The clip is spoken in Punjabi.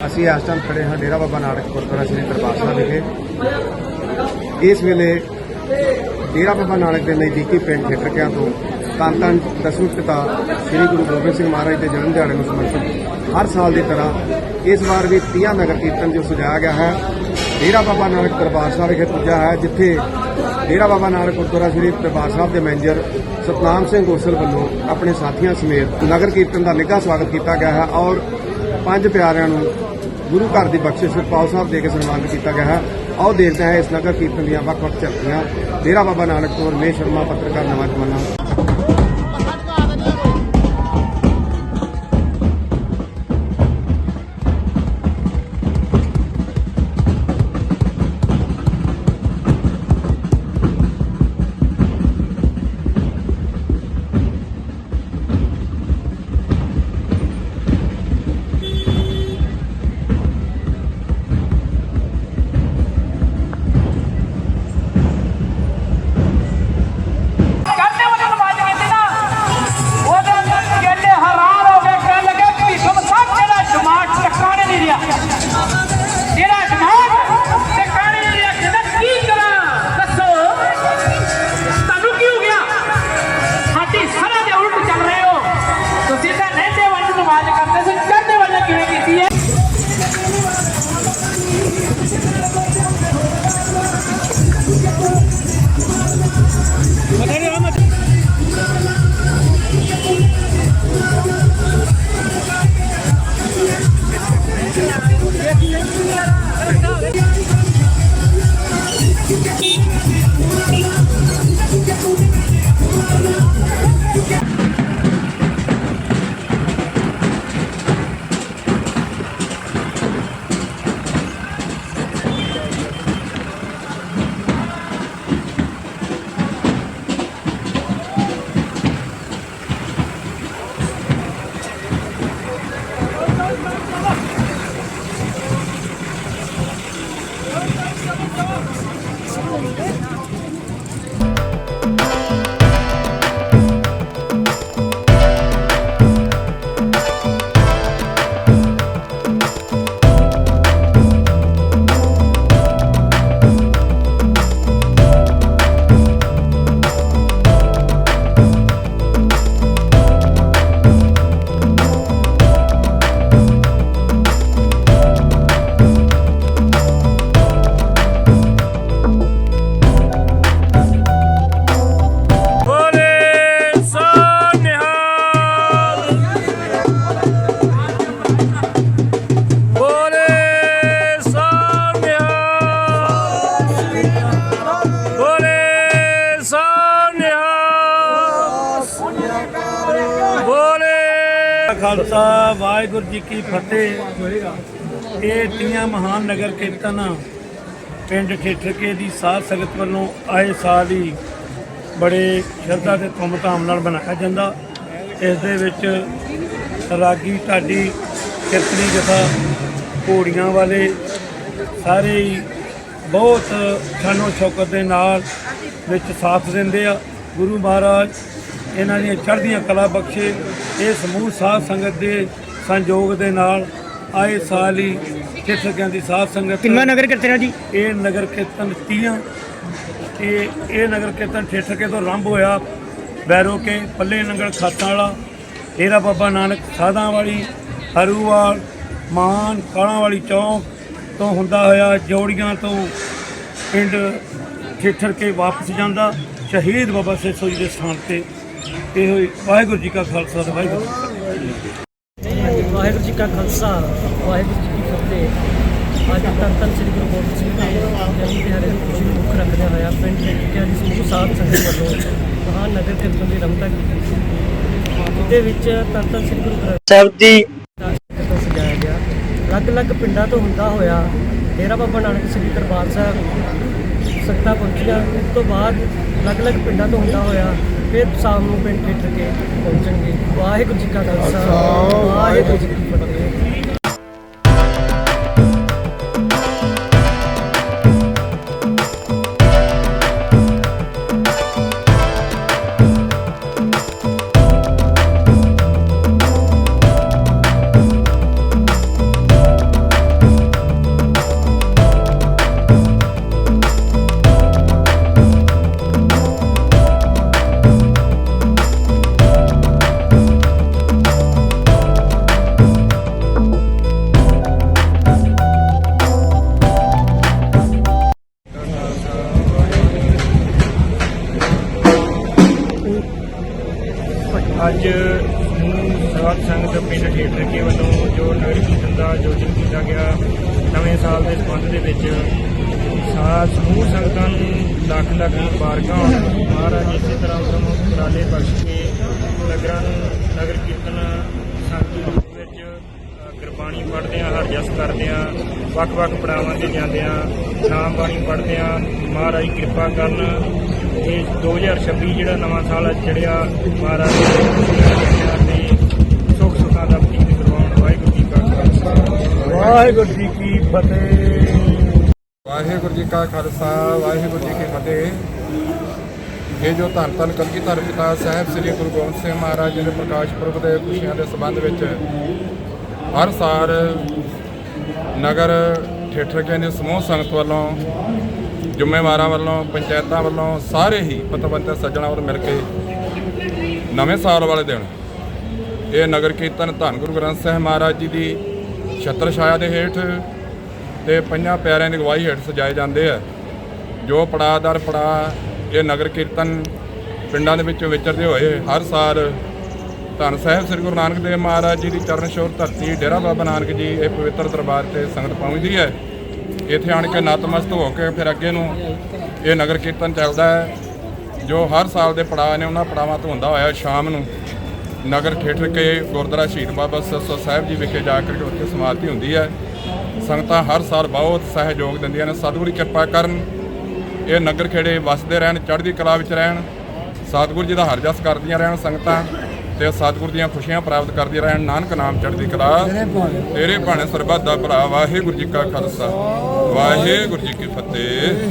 ਅਸੀਂ ਇਸ ਟਾਈਮ ਖੜੇ ਹਾਂ ਡੇਰਾ ਬਾਬਾ ਨਾਨਕ ਗੁਰਦੁਆਰਾ ਸ੍ਰੀ ਦਰਬਾਰ ਸਾਹਿਬ ਵਿਖੇ। ਇਸ ਵੇਲੇ ਡੇਰਾ ਬਾਬਾ ਨਾਨਕ ਦੇ ਨਜ਼ਦੀਕੀ ਪਿੰਡ ਠੇਕਰਕਿਆਂ ਤੋਂ ਧੰਨ ਧੰਨ ਦਸਵੇਂ ਪਿਤਾ ਸ੍ਰੀ ਗੁਰੂ ਗੋਬਿੰਦ ਸਿੰਘ ਮਹਾਰਾਜ ਦੇ ਜਨਮ ਦਿਹਾੜੇ ਨੂੰ ਸਮਰਪਿਤ ਹਰ ਸਾਲ ਦੀ ਤਰ੍ਹਾਂ ਇਸ ਵਾਰ ਵੀ 30 ਨਗਰ ਕੀਰਤਨ ਜੋ ਸਜਾਇਆ ਗਿਆ ਹੈ। ਡੇਰਾ ਬਾਬਾ ਨਾਨਕ ਦਰਬਾਰ ਸਾਹਿਬ ਵਿਖੇ ਪੁੱਜਾ ਹੈ, ਜਿੱਥੇ ਡੇਰਾ ਬਾਬਾ ਨਾਨਕ ਗੁਰਦੁਆਰਾ ਸ੍ਰੀ ਦਰਬਾਰ ਸਾਹਿਬ ਦੇ ਮੈਨੇਜਰ ਸਤਨਾਮ ਸਿੰਘ ਗੋਸਲ ਵੱਲੋਂ ਆਪਣੇ ਸਾਥੀਆਂ ਸਮੇਤ ਨਗਰ ਕੀਰਤਨ ਦਾ ਨਿੱਘਾ ਸਵਾਗਤ ਕੀਤਾ ਗਿਆ ਹੈ ਔਰ ਪੰਜ ਪਿਆਰਿਆਂ ਨੂੰ ਗੁਰੂ ਘਰ ਦੀ ਬਖਸ਼ਿਸ਼ ਪਾਉ ਸਾਹਿਬ ਦੇ ਕੇ ਸਨਮਾਨਿਤ ਕੀਤਾ ਗਿਆ ਹੈ। ਆਓ ਦੇਖਦੇ ਹਾਂ ਇਸ ਨਗਰ ਕੀਰਤਨ ਦੀਆਂ ਵੱਖ-ਵੱਖ ਝਲਕੀਆਂ। ਡੇਰਾ ਬਾਬਾ ਨਾਨਕ ਤੋਂ ਰਮੇਸ਼ ਸ਼ਰਮਾ, ਪੱਤਰਕਾਰ ਨਵਾਂ ਜਮਾਨਾ। ਖਾਲਸਾ ਵਾਹਿਗੁਰੂ ਜੀ ਕੀ ਫਤਿਹ। ਇਹ ਤੀਆਂ ਮਹਾਨ ਨਗਰ ਕੀਰਤਨ ਪਿੰਡ ਠੇਠਕੇ ਦੀ ਸਾਧ ਸੰਗਤ ਵੱਲੋਂ ਆਏ ਸਾਲ ਹੀ ਬੜੇ ਸ਼ਰਧਾ ਤੇ ਧੂਮਧਾਮ ਨਾਲ ਮਨਾਇਆ ਜਾਂਦਾ। ਇਸ ਦੇ ਵਿੱਚ ਰਾਗੀ ਢਾਡੀ, ਕੀਰਤਨੀ ਜਥਾ, ਘੋੜੀਆਂ ਵਾਲੇ ਸਾਰੇ ਹੀ ਬਹੁਤ ਸ਼ਾਨੋ ਸ਼ੌਕਤ ਦੇ ਨਾਲ ਵਿੱਚ ਸਾਥ ਦਿੰਦੇ ਆ। ਗੁਰੂ ਮਹਾਰਾਜ ਇਹਨਾਂ ਦੀਆਂ ਚੜ੍ਹਦੀਆਂ ਕਲਾ ਬਖਸ਼ੇ ਇਹ ਸਮੂਹ ਸਾਧ ਸੰਗਤ ਦੇ ਸੰਯੋਗ ਦੇ ਨਾਲ ਆਏ ਸਾਲ ਹੀ ਸਿੱਖਿਆਂ ਦੀ ਸਾਧ ਸੰਗਤ ਕਿੰਨਾ ਨਗਰ ਕੀਰਤਨ ਹੈ ਜੀ? ਇਹ ਨਗਰ ਕੀਰਤਨ ਤੀਆਂ। ਇਹ ਇਹ ਨਗਰ ਕੀਰਤਨ ਠੇਠਕੇ ਤੋਂ ਆਰੰਭ ਹੋਇਆ ਬੈਰੋ ਕੇ ਪੱਲੇ ਨੰਗਲ ਖਾਤਾਂ ਵਾਲਾ ਡੇਰਾ ਬਾਬਾ ਨਾਨਕ ਸਾਧਾਂ ਵਾਲੀ ਹਰੂਵਾਲ ਮਾਨ ਕਾਲਾਂ ਵਾਲੀ ਚੌਂਕ ਤੋਂ ਹੁੰਦਾ ਹੋਇਆ ਜੋੜੀਆਂ ਤੋਂ ਪਿੰਡ ਠੇਠਰ ਕੇ ਵਾਪਸ ਜਾਂਦਾ ਸ਼ਹੀਦ ਬਾਬਾ ਸੇਸੋ ਜੀ ਦੇ ਸਥਾਨ ਤੇ ਇਹ ਹੋਈ ਵਾਹਿਗੁਰੂ ਜੀ ਕਾ ਖਾਲਸਾ ਤੇ ਵਾਹਿਗੁਰੂ ਜੀ ਕੀ ਫਤਿਹ। ਵਾਹਿਗੁਰੂ ਜੀ ਕਾ ਖਾਲਸਾ ਵਾਹਿਗੁਰੂ ਜੀ ਕੀ ਫਤਿਹ। ਅੱਜ ਧੰਨ ਧੰਨ ਸ੍ਰੀ ਗੁਰੂ ਗੋਬਿੰਦ ਸਿੰਘ ਜੀ ਦੇ ਜਨਮ ਦਿਹਾੜੇ ਦੀ ਖੁਸ਼ੀ ਨੂੰ ਮੁੱਖ ਰੱਖਦਿਆਂ ਹੋਇਆ ਪਿੰਡ ਠੇਕਿਆਂ ਦੀ ਸਮੂਹ ਸਾਧ ਸੰਗਤ ਵੱਲੋਂ ਮਹਾਨ ਨਗਰ ਕੀਰਤਨ ਦੀ ਰਮਤਾ ਕੀਤੀ ਸੀ ਇਹਦੇ ਵਿੱਚ ਧੰਨ ਧੰਨ ਸ੍ਰੀ ਗੁਰੂ ਗ੍ਰੰਥ ਸਾਹਿਬ ਜੀ। ਦਾ ਕੀਰਤਨ ਸਜਾਇਆ ਗਿਆ। ਅਲੱਗ-ਅਲੱਗ ਪਿੰਡਾਂ ਤੋਂ ਹੁੰਦਾ ਹੋਇਆ ਡੇਰਾ ਬਾਬਾ ਨਾਨਕ ਸ੍ਰੀ ਦਰਬਾਰ ਸਾਹਿਬ ਸੱਤਾ ਪਹੁੰਚੀਆਂ ਉਸ ਤੋਂ ਬਾਅਦ ਅਲੱਗ-ਅਲੱਗ ਪਿੰਡਾਂ ਤੋਂ ਹੁੰਦਾ ਹੋਇਆ ਫਿਰ ਸ਼ਾਮ ਨੂੰ ਪਿੰਡ ਠੇਠ ਕੇ ਪਹੁੰਚਣਗੇ। ਵਾਹਿਗੁਰੂ ਜੀ ਕਾ ਖਾਲਸਾ। ਵਾਹਿਗੁਰੂ ਜੀ ਕੀ ਫਤਿਹ। ਆਯੋਜਨ ਕੀਤਾ ਗਿਆ। ਨਵੇਂ ਸਾਲ ਦੇ ਸੰਬੰਧ ਦੇ ਵਿੱਚ ਸਾਧ ਸਮੂਹ ਸੰਗਤਾਂ ਨੂੰ ਲੱਖ ਲੱਖ ਮੁਬਾਰਕਾਂ। ਹੋਣ ਮਹਾਰਾਜ ਇਸੇ ਤਰ੍ਹਾਂ ਉਦਮ ਉਪਰਾਲੇ ਬਖਸ਼ ਕੇ ਨਗਰਾਂ ਨੂੰ ਨਗਰ ਕੀਰਤਨ ਸੰਗਤ ਵਿੱਚ ਗੁਰਬਾਣੀ ਪੜ੍ਹਦੇ ਆ ਹਰਜਸ ਕਰਦੇ ਆ ਵੱਖ-ਵੱਖ ਪੜਾਵਾਂ ਤੇ ਜਾਂਦੇ ਆ ਨਾਮ ਬਾਣੀ ਪੜ੍ਹਦੇ ਆ ਮਹਾਰਾਜ ਕਿਰਪਾ ਕਰਨ। ਇਹ 2026 ਜਿਹੜਾ ਨਵਾਂ ਸਾਲ ਚੜਿਆ ਮਹਾਰਾਜ ਵਾਹਿਗੁਰੂ ਜੀ ਕੀ ਫਤਿਹ। ਵਾਹਿਗੁਰੂ ਜੀ ਕਾ ਖਾਲਸਾ, ਵਾਹਿਗੁਰੂ ਜੀ ਕੀ ਫਤਿਹ। ਇਹ ਜੋ ਧੰਨ ਧੰਨ ਕਲਗੀਧਰ ਪਿਤਾ ਸਾਹਿਬ ਸ੍ਰੀ ਗੁਰੂ ਗੋਬਿੰਦ ਸਿੰਘ ਮਹਾਰਾਜ ਜੀ ਦੇ ਪ੍ਰਕਾਸ਼ ਪੁਰਬ ਦੇ ਖੁਸ਼ੀਆਂ ਦੇ ਸੰਬੰਧ ਵਿੱਚ ਹਰ ਸਾਲ ਨਗਰ ਠੇਠਰਕੇ ਨੇ ਸਮੂਹ ਸੰਗਤ ਵੱਲੋਂ, ਜ਼ਿੰਮੇਵਾਰਾਂ ਵੱਲੋਂ, ਪੰਚਾਇਤਾਂ ਵੱਲੋਂ ਸਾਰੇ ਹੀ ਪਤਵੰਤੇ ਸੱਜਣਾ ਵੱਲ ਮਿਲ ਕੇ ਨਵੇਂ ਸਾਲ ਵਾਲੇ ਦਿਨ ਇਹ ਨਗਰ ਕੀਰਤਨ ਧੰਨ ਗੁਰੂ ਗ੍ਰੰਥ ਸਾਹਿਬ ਮਹਾਰਾਜ ਜੀ ਦੀ ਛਤਰ ਛਾਇਆ ਦੇ ਹੇਠ ਤੇ ਪੰਜਾਂ ਪਿਆਰਿਆਂ ਦੀ ਅਗਵਾਈ ਹੇਠ ਸਜਾਏ ਜਾਂਦੇ ਆ। ਜੋ ਪੜਾਦਰ ਪੜਾ ਇਹ ਨਗਰ ਕੀਰਤਨ ਪਿੰਡਾਂ ਦੇ ਵਿੱਚ ਵਿਚਰਦੇ ਹੋਏ ਹਰ ਸਾਲ ਧੰਨ ਸਾਹਿਬ ਸ੍ਰੀ ਗੁਰੂ ਨਾਨਕ ਦੇਵ ਮਹਾਰਾਜ ਜੀ ਦੀ ਚਰਨ ਛੋਹ ਧਰਤੀ ਡੇਰਾ ਬਾਬਾ ਨਾਨਕ ਜੀ ਇਹ ਪਵਿੱਤਰ ਦਰਬਾਰ ਤੇ ਸੰਗਤ ਪਹੁੰਚਦੀ ਹੈ। ਇੱਥੇ ਆਣ ਕੇ ਨਤਮਸਤ ਹੋ ਕੇ ਫਿਰ ਅੱਗੇ ਨੂੰ ਇਹ ਨਗਰ ਕੀਰਤਨ ਚੱਲਦਾ ਹੈ। ਜੋ ਹਰ ਸਾਲ ਦੇ ਪੜਾਅ ਨੇ ਉਹਨਾਂ ਪੜਾਵਾਂ ਤੋਂ ਹੁੰਦਾ ਹੋਇਆ ਸ਼ਾਮ ਨੂੰ ਨਗਰ ਠੇਠਰ ਕੇ ਗੁਰਦੁਆਰਾ ਸ਼ਹੀਦ ਬਾਬਾ ਸਸੋ ਸਾਹਿਬ ਜੀ ਵਿਖੇ ਜਾ ਕੇ ਉੱਥੇ ਸਮਾਪਤੀ ਹੁੰਦੀ ਹੈ। ਸੰਗਤਾਂ ਹਰ ਸਾਲ ਬਹੁਤ ਸਹਿਯੋਗ ਦਿੰਦੀਆਂ ਨੇ। ਸਤਿਗੁਰੂ ਦੀ ਕਿਰਪਾ ਕਰਨ ਇਹ ਨਗਰ ਖੇੜੇ ਵਸਦੇ ਰਹਿਣ, ਚੜ੍ਹਦੀ ਕਲਾ ਵਿੱਚ ਰਹਿਣ, ਸਤਿਗੁਰੂ ਜੀ ਦਾ ਹਰ ਜਸ ਕਰਦੀਆਂ ਰਹਿਣ ਸੰਗਤਾਂ ਤੇ ਸਤਿਗੁਰੂ ਦੀਆਂ ਖੁਸ਼ੀਆਂ ਪ੍ਰਾਪਤ ਕਰਦੀਆਂ ਰਹਿਣ। ਨਾਨਕ ਨਾਮ ਚੜ੍ਹਦੀ ਕਲਾ। ਤੇਰੇ ਭਾਣੇ ਸਰਬੱਤ ਦਾ ਭਲਾ। ਵਾਹਿਗੁਰੂ ਜੀ ਕਾ ਖਾਲਸਾ। ਵਾਹਿਗੁਰੂ ਜੀ ਕੀ ਫਤਿਹ।